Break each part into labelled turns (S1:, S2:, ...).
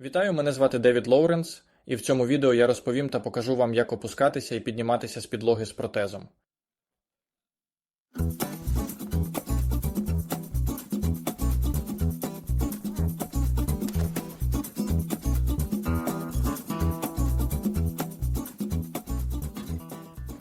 S1: Вітаю, мене звати Девід Лоуренс, і в цьому відео я розповім та покажу вам, як опускатися і підніматися з підлоги з протезом.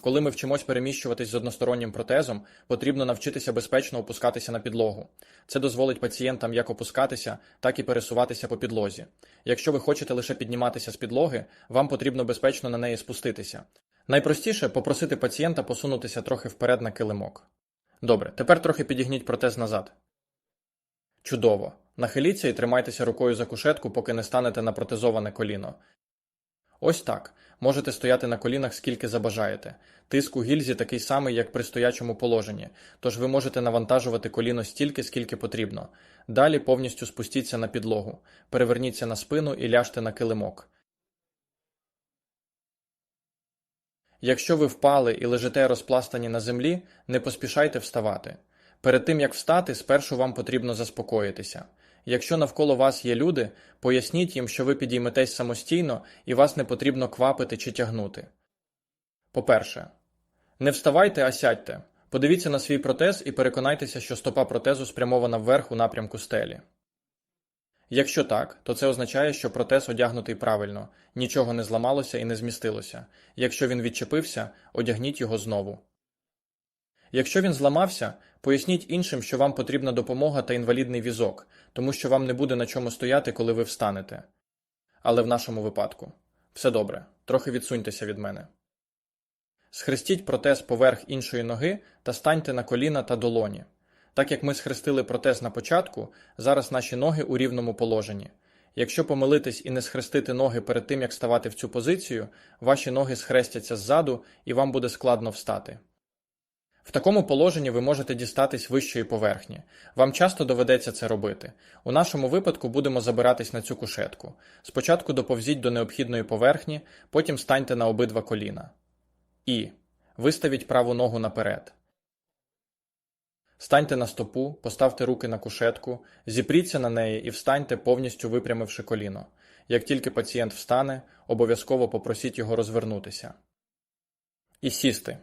S1: Коли ми вчимось переміщуватись з одностороннім протезом, потрібно навчитися безпечно опускатися на підлогу. Це дозволить пацієнтам як опускатися, так і пересуватися по підлозі. Якщо ви хочете лише підніматися з підлоги, вам потрібно безпечно на неї спуститися. Найпростіше попросити пацієнта посунутися трохи вперед на килимок. Добре, тепер трохи підігніть протез назад. Чудово. Нахиліться і тримайтеся рукою за кушетку, поки не станете на протезоване коліно. Ось так. Можете стояти на колінах скільки забажаєте. Тиск у гільзі такий самий, як при стоячому положенні, тож ви можете навантажувати коліно стільки, скільки потрібно. Далі повністю спустіться на підлогу, переверніться на спину і ляжте на килимок. Якщо ви впали і лежите розпластані на землі, не поспішайте вставати. Перед тим як встати, спершу вам потрібно заспокоїтися. Якщо навколо вас є люди, поясніть їм, що ви підійметесь самостійно і вас не потрібно квапити чи тягнути. По-перше, не вставайте, а сядьте. Подивіться на свій протез і переконайтеся, що стопа протезу спрямована вверх у напрямку стелі. Якщо так, то це означає, що протез одягнутий правильно, нічого не зламалося і не змістилося. Якщо він відчепився, одягніть його знову. Якщо він зламався, поясніть іншим, що вам потрібна допомога та інвалідний візок, тому що вам не буде на чому стояти, коли ви встанете. Але в нашому випадку все добре, трохи відсуньтеся від мене. Схрестіть протез поверх іншої ноги та станьте на коліна та долоні. Так як ми схрестили протез на початку, зараз наші ноги у рівному положенні. Якщо помилитись і не схрестити ноги перед тим, як ставати в цю позицію, ваші ноги схрестяться ззаду і вам буде складно встати. В такому положенні ви можете дістатись вищої поверхні. Вам часто доведеться це робити. У нашому випадку будемо забиратись на цю кушетку. Спочатку доповзіть до необхідної поверхні, потім станьте на обидва коліна. І. Виставіть праву ногу наперед. Станьте на стопу, поставте руки на кушетку, зіпріться на неї і встаньте, повністю випрямивши коліно. Як тільки пацієнт встане, обов'язково попросіть його розвернутися. І сісти.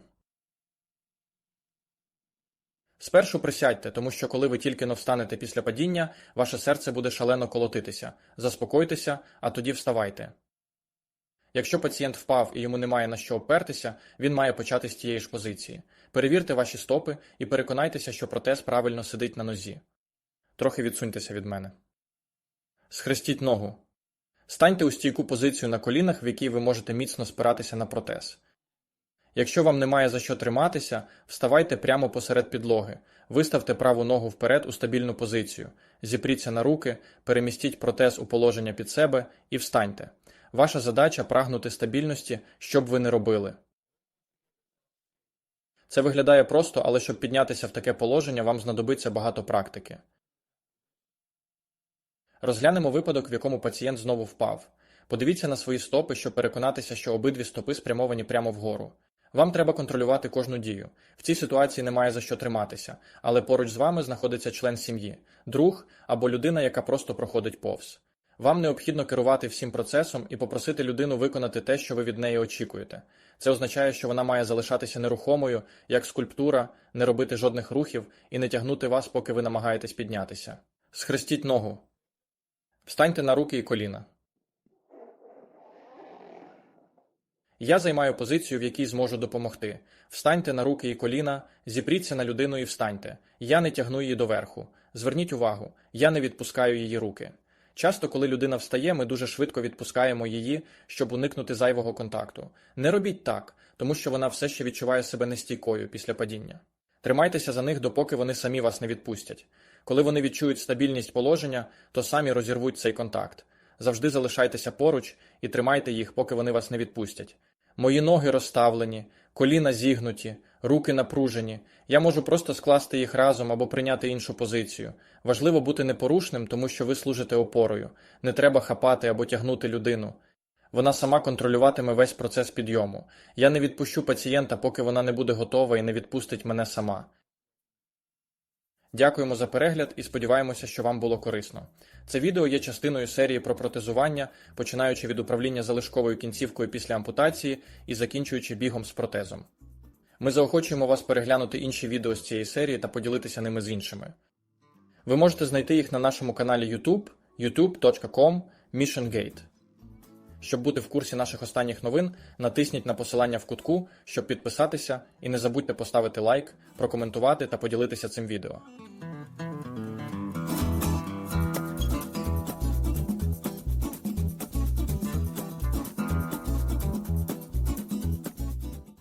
S1: Спершу присядьте, тому що коли ви тільки но встанете після падіння, ваше серце буде шалено колотитися. Заспокойтеся, а тоді вставайте. Якщо пацієнт впав і йому немає на що опертися, він має почати з тієї ж позиції. Перевірте ваші стопи і переконайтеся, що протез правильно сидить на нозі. Трохи відсуньтеся від мене. Схрестіть ногу. Станьте у стійку позицію на колінах, в якій ви можете міцно спиратися на протез. Якщо вам немає за що триматися, вставайте прямо посеред підлоги, виставте праву ногу вперед у стабільну позицію, зіпріться на руки, перемістіть протез у положення під себе і встаньте. Ваша задача прагнути стабільності, що б ви не робили. Це виглядає просто, але щоб піднятися в таке положення, вам знадобиться багато практики. Розглянемо випадок, в якому пацієнт знову впав. Подивіться на свої стопи, щоб переконатися, що обидві стопи спрямовані прямо вгору. Вам треба контролювати кожну дію. В цій ситуації немає за що триматися, але поруч з вами знаходиться член сім'ї, друг або людина, яка просто проходить повз. Вам необхідно керувати всім процесом і попросити людину виконати те, що ви від неї очікуєте. Це означає, що вона має залишатися нерухомою, як скульптура, не робити жодних рухів і не тягнути вас, поки ви намагаєтесь піднятися. Схрестіть ногу. Встаньте на руки і коліна. Я займаю позицію, в якій зможу допомогти. Встаньте на руки і коліна, зіпріться на людину і встаньте. Я не тягну її доверху. Зверніть увагу, я не відпускаю її руки. Часто, коли людина встає, ми дуже швидко відпускаємо її, щоб уникнути зайвого контакту. Не робіть так, тому що вона все ще відчуває себе нестійкою після падіння. Тримайтеся за них, допоки вони самі вас не відпустять. Коли вони відчують стабільність положення, то самі розірвуть цей контакт. Завжди залишайтеся поруч і тримайте їх, поки вони вас не відпустять. Мої ноги розставлені, коліна зігнуті, руки напружені. Я можу просто скласти їх разом або прийняти іншу позицію. Важливо бути непорушним, тому що ви служите опорою. Не треба хапати або тягнути людину. Вона сама контролюватиме весь процес підйому. Я не відпущу пацієнта, поки вона не буде готова і не відпустить мене сама. Дякуємо за перегляд і сподіваємося, що вам було корисно. Це відео є частиною серії про протезування, починаючи від управління залишковою кінцівкою після ампутації і закінчуючи бігом з протезом. Ми заохочуємо вас переглянути інші відео з цієї серії та поділитися ними з іншими. Ви можете знайти їх на нашому каналі YouTube youtube.com missiongate. Щоб бути в курсі наших останніх новин, натисніть на посилання в кутку, щоб підписатися, і не забудьте поставити лайк, прокоментувати та поділитися цим відео.